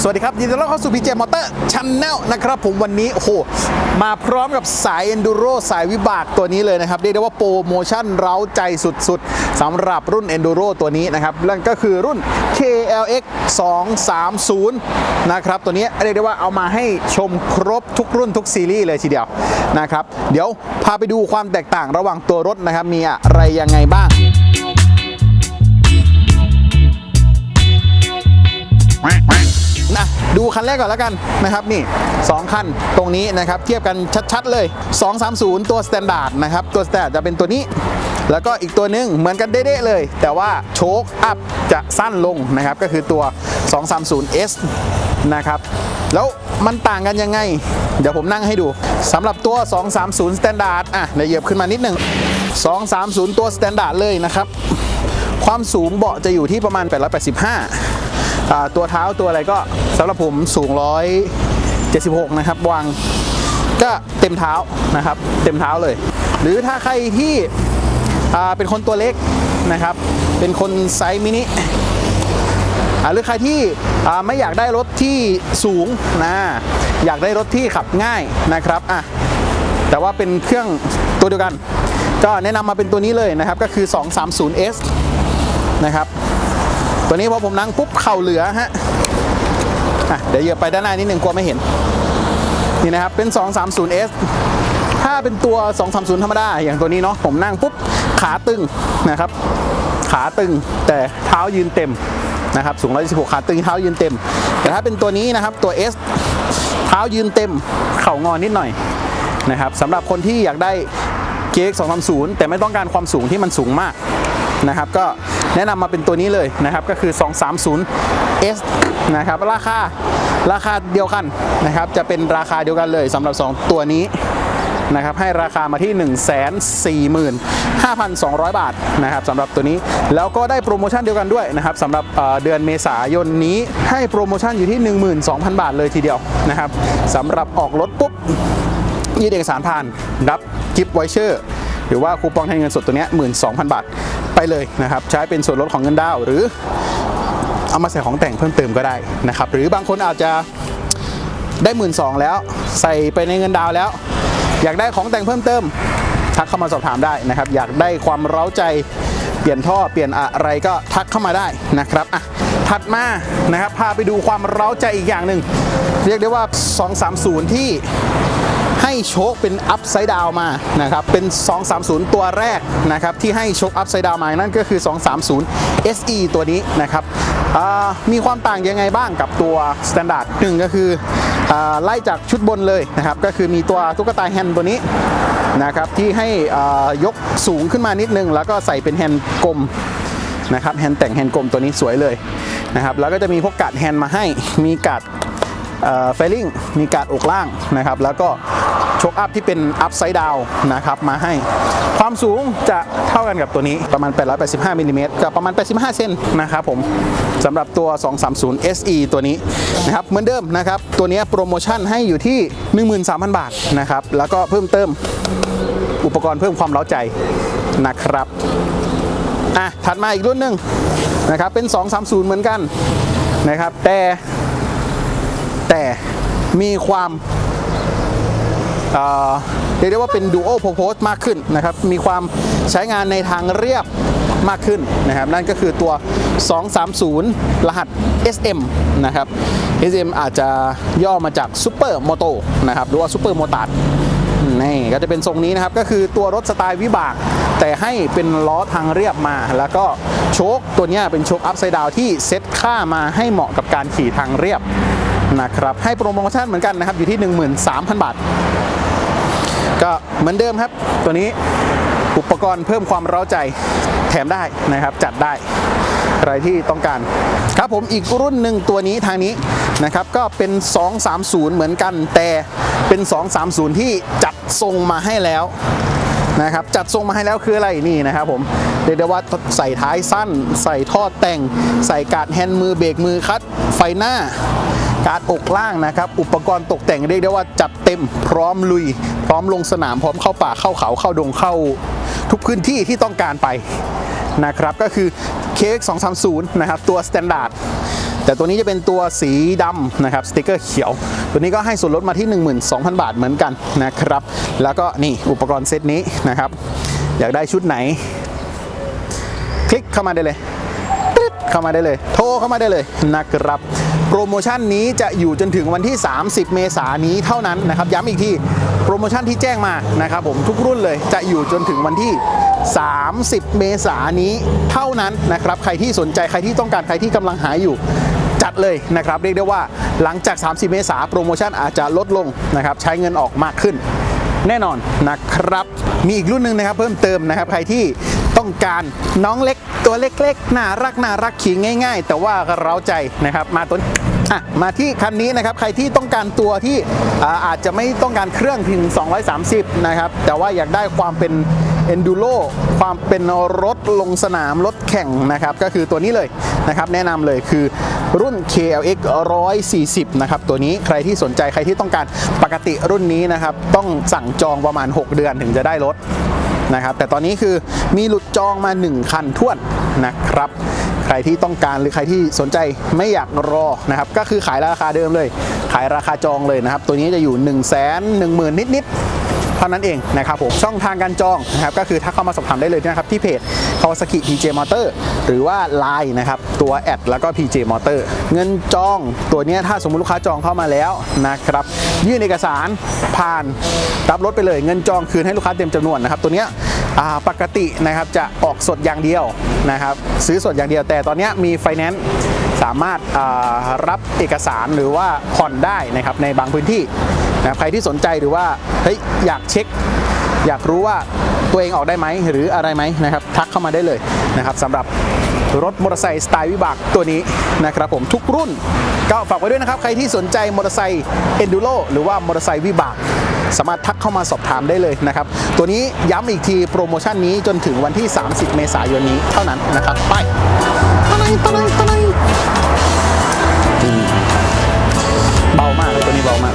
สวัสดีครับยินดีต้อนรับเข้าสู่ PJ Motor Channel นะครับผมวันนี้โอ้โหมาพร้อมกับสาย Enduro สายวิบากตัวนี้เลยนะครับเรียกได้ว่าโปรโมชั่นเร้าใจสุดๆสำหรับรุ่น Enduro ตัวนี้นะครับนั่นก็คือรุ่น KLX 230นะครับตัวนี้เรียกได้ว่าเอามาให้ชมครบทุกรุ่นทุกซีรีส์เลยทีเดียวนะครับเดี๋ยวพาไปดูความแตกต่างระหว่างตัวรถนะครับมีอะไรยังไงบ้าง คันแรกก่อนแล้วกันนะครับนี่ 2 คันตรงนี้นะครับเทียบกันชัดๆเลย 230 ตัวสแตนดาร์ดนะครับตัวสแตนดาร์ดจะเป็นตัวนี้แล้วก็อีกตัวหนึงเหมือนกันเด้ๆเลย แต่ว่าโชคอัพจะสั้นลงนะครับ ก็คือตัว 230S นะครับ แล้วมันต่างกันยังไง เดี๋ยวผมนั่งให้ดูสำหรับตัว 230 Standard อะเดี๋ยวเหยียบขึ้นมานิดหนึ่ง230 ตัว Standard เลยนะครับ ความสูงเบาะจะอยู่ที่ประมาณ 885อ่า ตัวเท้าตัวอะไรก็สำหรับผมสูง 176 นะครับ วางก็เต็มเท้านะครับ เต็มเท้าเลย หรือถ้าใครที่เป็นคนตัวเล็กนะครับ เป็นคนไซส์มินิหรือใครที่ไม่อยากได้รถที่สูงนะอยากได้รถที่ขับง่ายนะครับอะแต่ว่าเป็นเครื่องตัวเดียวกัน ก็แนะนำมาเป็นตัวนี้เลยนะครับก็คือ 230S นะครับ ตัวนี้พอผมนั่งปุ๊บเข่าเหลือฮะอะเดี๋ยวเหยียบไปด้านหน้านิดนึงกลัวไม่เห็น นี่นะครับเป็น 230S ถ้าเป็นตัว 230 ธรรมดา อย่างตัวนี้เนาะผมนั่งปุ๊บขาตึงนะครับ ขาตึงแต่เท้ายืนเต็มนะครับสูง126ขาตึงเท้ายืนเต็ม แต่ถ้าเป็นตัวนี้นะครับตัว S เท้ายืนเต็ม เข่างอนิดหน่อยนะครับสำหรับคนที่อยากได้ GX 230 แต่ไม่ต้องการความสูงที่มันสูงมาก นะครับก็แนะนำมาเป็นตัวนี้เลยนะครับก็คือ 230S นะครับราคาราคาเดียวกันนะครับจะเป็นราคาเดียวกันเลยสำหรับ 2 ตัวนี้นะครับให้ราคามาที่ 145,200 บาทนะครับสำหรับตัวนี้แล้วก็ได้โปรโมชั่นเดียวกันด้วยนะครับสำหรับเเดือนเมษายนนี้ให้โปรโมชั่นอยู่ที่ 12,000 บาทเลยทีเดียวนะครับสำหรับออกรถปุ๊บยื่นเอกสารผ่านรับกิฟต์ไวเชอร์หรือว่าคูปองแทนเงินสดตัวนี้ 12,000 บาท ไปเลยนะครับ ใช้เป็นส่วนลดของเงินดาวหรือเอามาใส่ของแต่งเพิ่มเติมก็ได้นะครับ หรือบางคนอาจจะได้หมื่นสองแล้ว ใส่ไปในเงินดาวแล้ว อยากได้ของแต่งเพิ่มเติมทักเข้ามาสอบถามได้นะครับ อยากได้ความเร้าใจเปลี่ยนท่อเปลี่ยนอะไรก็ทักเข้ามาได้นะครับอะถัดมานะครับพาไปดูความเร้าใจอีกอย่างหนึ่งเรียกได้ว่า 230 ที่ โชคเป็นอัพไซด์ดาวมานะครับเป็น 230 ตัวแรกนะครับที่ให้โชคอัพไซด์ดาวมานั่นก็คือ 230 SE ตัวนี้นะครับมีความต่างยังไงบ้างกับตัว Standard หนึ่งก็คืออไล่จากชุดบนเลยนะครับก็คือมีตัวตุ๊กตาแฮนด์ตัวนี้นะครับที่ให้ยกสูงขึ้นมานิดนึง แล้วก็ใส่เป็นแฮนด์กลมนะครับแฮนด์แต่งแฮนด์กลมตัวนี้สวยเลยนะครับแล้วก็จะมีพวกกัดแฮนด์มาให้มีกัด เฟลลิ่งมีกัดอกล่างนะครับแล้วก็ชกอัพที่เป็นอัพไซด์ดาวนะครับมาให้ ความสูงจะเท่ากันกับตัวนี้ประมาณ 885มิลลิเมตรกับประมาณ 85 เซนนะครับผมสำหรับตัว 230 SE ตัวนี้นะครับเหมือนเดิมนะครับ ตัวนี้โปรโมชั่นให้อยู่ที่ 13,000 บาทนะครับ แล้วก็เพิ่มเติมอุปกรณ์เพิ่มความเร้าใจนะครับอะถัดมาอีกรุ่นหนึ่งนะครับเป็น 230 เหมือนกันนะครับแต่ แต่มีความเรียกได้ว่าเป็น dual purpose มากขึ้นนะครับ มีความใช้งานในทางเรียบมากขึ้นนะครับ นั่นก็คือตัว 230 รหัส SM นะครับ SM อาจจะย่อมาจาก Super Moto นะครับหรือว่า Super Motard นี่ก็จะเป็นทรงนี้นะครับ ก็คือตัวรถสไตล์วิบาก แต่ให้เป็นล้อทางเรียบมา แล้วก็โชคตัวนี้เป็นโชคอัพไซด์ดาวที่เซตค่ามาให้เหมาะกับการขี่ทางเรียบ นะครับให้โปรโมชั่นเหมือนกันนะครับอยู่ที่ 13,000 บาท ก็เหมือนเดิมครับ ตัวนี้อุปกรณ์เพิ่มความเร้าใจแถมได้นะครับจัดได้อะไรที่ต้องการครับผมอีกรุ่นหนึ่งตัวนี้ทางนี้นะครับก็เป็น 230 เหมือนกันแต่เป็น 230 ที่จัดทรงมาให้แล้วนะครับจัดทรงมาให้แล้วคืออะไรนี่นะครับผมเรียกได้ว่าใส่ท้ายสั้น ใส่ท่อแต่ง ใส่การ์ดแฮนด์มือเบรกมือคัดไฟหน้า การอกล่างนะครับอุปกรณ์ตกแต่งเรียกได้ว่าจัดเต็มพร้อมลุย พร้อมลงสนามพร้อมเข้าป่าเข้าเขาเข้าดงเข้า ทุกพื้นที่ที่ต้องการไปนะครับก็คือ KX 230 นะครับตัว Standard แต่ตัวนี้จะเป็นตัวสีดำนะครับสติกเกอร์เขียว ตัวนี้ก็ให้ส่วนลดมาที่ 12,000 บาทเหมือนกันนะครับ แล้วก็นี่อุปกรณ์เซตนี้นะครับ อยากได้ชุดไหน คลิกเข้ามาได้เลยเข้ามาได้เลย โทรเข้ามาได้เลยนะครับ โปรโมชั่นนี้จะอยู่จนถึงวันที่ 30 เมษายนนี้เท่านั้นนะครับ ย้ำอีกทีโปรโมชั่นที่แจ้งมานะครับผมทุกรุ่นเลยจะอยู่จนถึงวันที่ 30 เมษายนนี้เท่านั้นนะครับใครที่สนใจใครที่ต้องการใครที่กำลังหาอยู่จัดเลยนะครับเรียกได้ว่าหลังจาก 30 เมษายนโปรโมชั่นอาจจะลดลงนะครับใช้เงินออกมากขึ้นแน่นอนนะครับ มีอีกรุ่นหนึ่งนะครับเพิ่มเติมนะครับ ใครที่ ต้องการน้องเล็กตัวเล็กๆน่ารักน่ารักขี่ง่าย ๆ แต่ว่าเร้าใจนะครับมาตัวนี้อะมาที่คันนี้นะครับใครที่ต้องการตัวที่อาอาจจะไม่ต้องการเครื่องถึง 230 นะครับ แต่ว่าอยากได้ความเป็น Enduro ความเป็นรถลงสนาม รถแข่งนะครับ ก็คือตัวนี้เลยนะครับ แนะนำเลยคือรุ่น KLX 140 นะครับ ตัวนี้ใครที่สนใจใครที่ต้องการปกติรุ่นนี้นะครับ ต้องสั่งจองประมาณ 6 เดือนถึงจะได้รถ นะครับ แต่ตอนนี้คือมีหลุดจองมา 1 คันท้วนนะครับ ใครที่ต้องการหรือใครที่สนใจไม่อยากรอนะครับ ก็คือขายราคาเดิมเลย ขายราคาจองเลยนะครับ ตัวนี้จะอยู่ 1 1 0 0 0 0 นิดๆ เท่านั้นเองนะครับผมช่องทางการจองนะครับก็คือถ้าเข้ามาสอบถามได้เลยนะครับที่เพจ Kawasaki PJ Motor หรือว่า Line นะครับตัวแอดแล้วก็ PJ Motor เงินจองตัวนี้ถ้าสมมติลูกค้าจองเข้ามาแล้วนะครับยื่นเอกสารผ่านรับรถไปเลยเงินจองคืนให้ลูกค้าเต็มจำนวนนะครับตัวนี้ปกตินะครับจะออกสดอย่างเดียวนะครับซื้อสดอย่างเดียวแต่ตอนนี้มีไฟแนนซ์สามารถารับเอกสารหรือว่าผ่อนได้นะครับในบางพื้นที่ นะครับใครที่สนใจหรือว่าเฮ้ยอยากเช็ค อยากรู้ว่าตัวเองออกได้ไหมหรืออะไรไหมนะครับทักเข้ามาได้เลยนะครับสำหรับรถมอเตอร์ไซค์สไตล์วิบากตัวนี้นะครับผมทุกรุ่น ก็ฝากไว้ด้วยนะครับ ใครที่สนใจมอเตอร์ไซค์เอนดูโรหรือว่ามอเตอร์ไซค์วิบากสามารถทักเข้ามาสอบถามได้เลยนะครับ ตัวนี้ย้ำอีกทีโปรโมชั่นนี้จนถึงวันที่ 30 เมษายนนี้เท่านั้นนะครับ ไปตะไนตะไนตะไนอืมเบามากเลยตัวนี้เบามาก